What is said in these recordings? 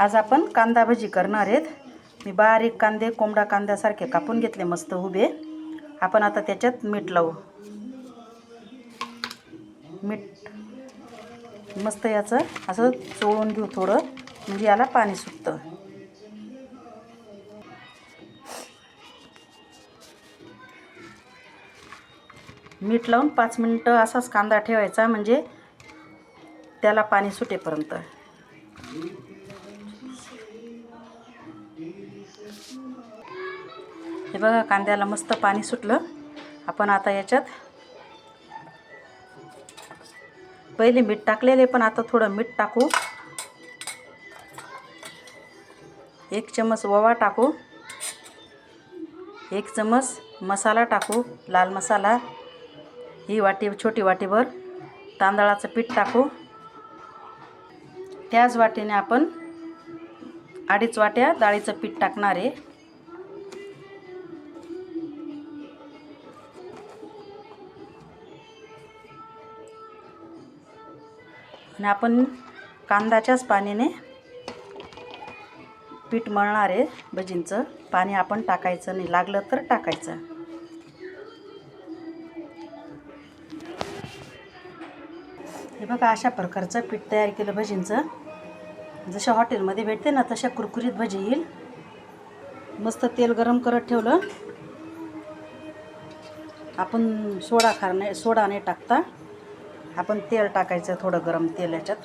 आज आपण कांदा भजी करणार आहेत. मी बारीक कांदे कोंबडा कांद्यासारखे कापून घेतले मस्त उभे. आपण आता त्याच्यात मीठ लावू. मीठ. मस्त याचं असं चोळून घेऊ थोडं म्हणजे याला पाणी सुटतं. मीठ लावून पाच मिनटं असाच कांदा ठेवायचा म्हणजे त्याला पाणी सुटेपर्यंत. हे बघा कांद्याला मस्त पाणी सुटलं. आपण आता याच्यात पहिले मीठ टाकलेले पण आता थोडं मीठ टाकू. एक चमच ओवा टाकू. एक चमच मसाला टाकू लाल मसाला. ही वाटी छोटी वाटीभर तांदळाचं पीठ टाकू. त्याच वाटीने आपण अडीच वाट्या डाळीचं पीठ टाकणार आहे. आणि आपण कांद्याच्याच पाण्याने पीठ मळणार आहे भजींचं. पाणी आपण टाकायचं नाही. लागलं तर टाकायचं. हे बघा अशा प्रकारचं पीठ तयार केलं भजींचं. जशा हॉटेलमध्ये भेटते ना तशा कुरकुरीत भजी येईल. मस्त तेल गरम करत ठेवलं. आपण सोडा खार नाही सोडा नाही टाकता. आपण तेल टाकायचं थोडं गरम तेल याच्यात.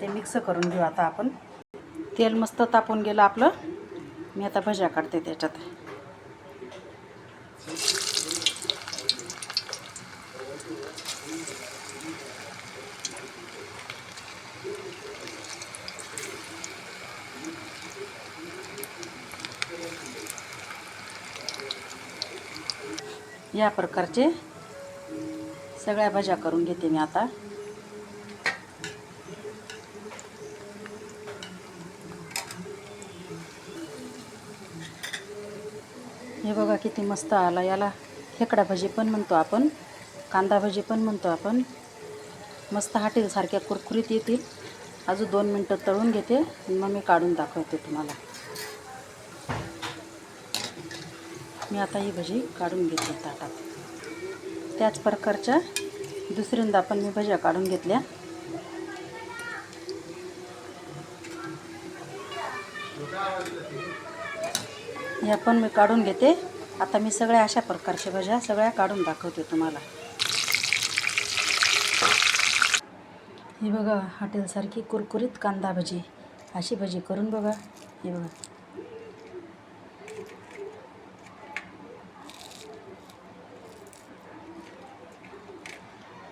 ते मिक्स करून घेऊ आता आपण. तेल मस्त तापून गेलं आपलं. मी आता भज्या काढते त्याच्यात. या प्रकारचे सगळ्या भाज्या करून घेते मी आता. हे बघा किती मस्त आला याला. खेकडा भजी पण म्हणतो आपण कांदा भजी पण म्हणतो आपण. मस्त हाटेलसारख्या कुरकुरीत येतील. अजून दोन मिनटं तळून घेते मग मी काढून दाखवते तुम्हाला. मी आता ही भजी काढून घेतली ताटात. त्याच प्रकारच्या दुसऱ्यांदा पण मी भज्या काढून घेतल्या. ह्या पण मी काढून घेते. आता मी सगळ्या अशा प्रकारच्या भज्या सगळ्या काढून दाखवते तुम्हाला. ही बघा हॉटेलसारखी कुरकुरीत कांदा भजी. अशी भजी करून बघा. ही बघा.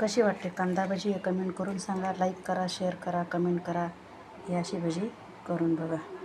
कशी वाटते? कांदा भजी हे कमेंट करून सांगा. लाईक करा शेअर करा कमेंट करा. ही अशी भजी करून बघा.